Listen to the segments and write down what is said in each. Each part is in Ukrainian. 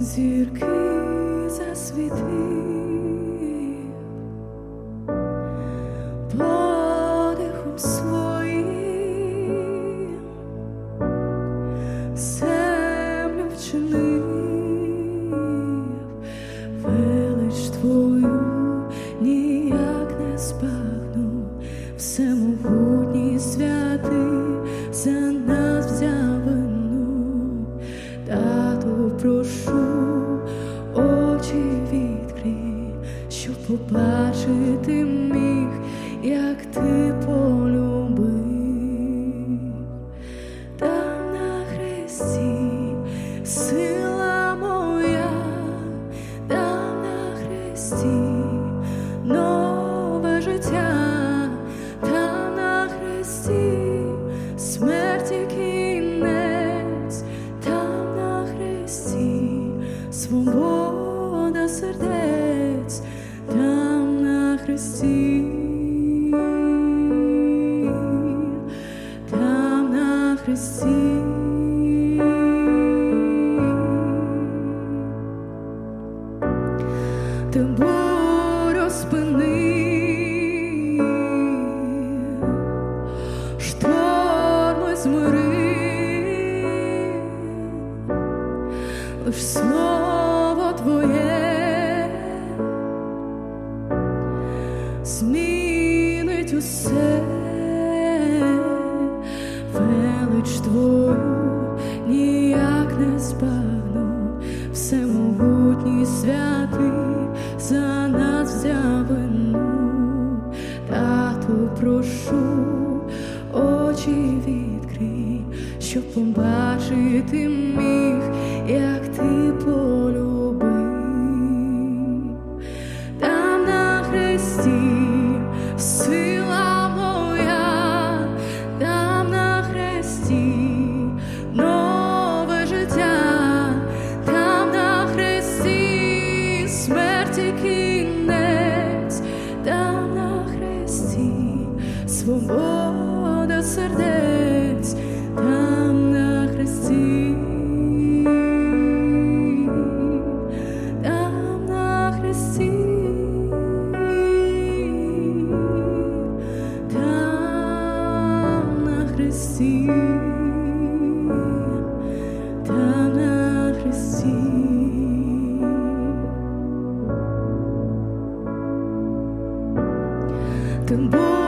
зірки засвітив, подихом своїм землю вчинив, велич твою ніяк не збагну, всемогутній святий сердець, там на хресті. Лиш слово твоє усе, велич твою ніяк не збагну, всемогутній святий за нас взяв вину, тату прошу, очі відкрий, щоб побачити міг, як ти полюбив. Свобода сердець, там на хресті. Там на хресті, на хресті, там на хресті. Змири,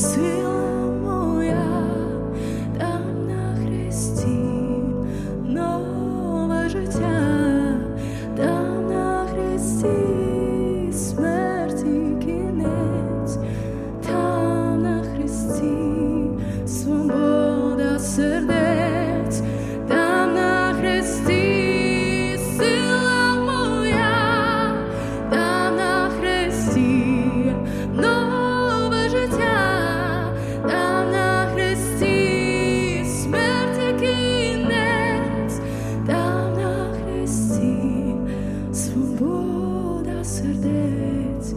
see сердець.